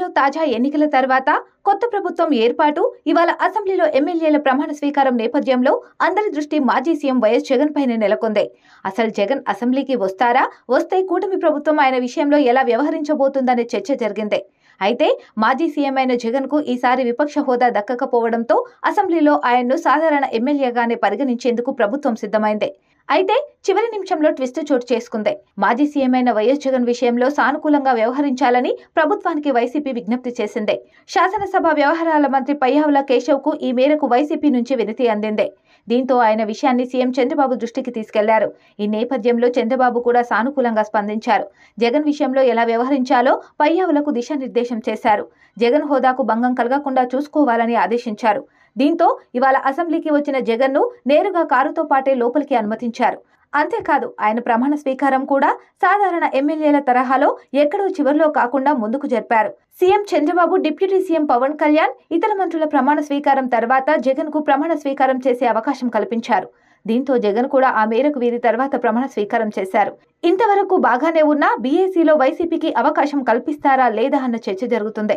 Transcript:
ఏపీలో తాజా ఎన్నికల తర్వాత కొత్త ప్రభుత్వం ఏర్పాటు ఇవాళ అసెంబ్లీలో ఎమ్మెల్యేల ప్రమాణ స్వీకారం నేపథ్యంలో అందరి దృష్టి మాజీ సీఎం వైఎస్ జగన్ పైన నెలకొంది. అసలు జగన్ అసెంబ్లీకి వస్తారా? వస్తే కూటమి ప్రభుత్వం ఆయన విషయంలో ఎలా వ్యవహరించబోతుందనే చర్చ జరిగింది. అయితే మాజీ సీఎం అయిన జగన్కు ఈసారి విపక్ష హోదా దక్కకపోవడంతో అసెంబ్లీలో ఆయన్ను సాధారణ ఎమ్మెల్యేగానే పరిగణించేందుకు ప్రభుత్వం సిద్ధమైంది. అయితే చివరి నిమిషంలో ట్విస్ట్ చోటు చేసుకుంది. మాజీ సీఎం అయిన వైఎస్ జగన్ విషయంలో సానుకూలంగా వ్యవహరించాలని ప్రభుత్వానికి వైసీపీ విజ్ఞప్తి చేసింది. శాసనసభ వ్యవహారాల మంత్రి పయ్యావుల కేశవ్కు ఈ మేరకు వైసీపీ నుంచి వినతి అందింది. దీంతో ఆయన విషయాన్ని సీఎం చంద్రబాబు దృష్టికి తీసుకెళ్ళారు. ఈ నేపథ్యంలో చంద్రబాబు కూడా సానుకూలంగా స్పందించారు. జగన్ విషయంలో ఎలా వ్యవహరించాలో పయ్యావులకు దిశానిర్దేశం చేశారు. జగన్ హోదాకు భంగం కలగకుండా చూసుకోవాలని ఆదేశించారు. దీంతో ఇవాళ అసెంబ్లీకి వచ్చిన జగన్ను నేరుగా కారుతో పాటే లోపలికి అనుమతించారు. అంతేకాదు ఆయన ప్రమాణ స్వీకారం కూడా సాధారణ ఎమ్మెల్యేల తరహాలో ఎక్కడో చివరిలో కాకుండా ముందుకు జరిపారు. CM Chandrababu deputy CM Pawan Kalyan ఇతర మంత్రుల ప్రమాణ స్వీకారం తర్వాత జగన్కు ప్రమాణ స్వీకారం చేసే అవకాశం కల్పించారు. దీంతో జగన్ కూడా ఆ మేరకు వీరి తర్వాత ప్రమాణ స్వీకారం చేశారు. ఇంతవరకు బాగానే ఉన్న బీఏసీలో వైసీపీకి అవకాశం కల్పిస్తారా లేదా అన్న చర్చ జరుగుతుంది.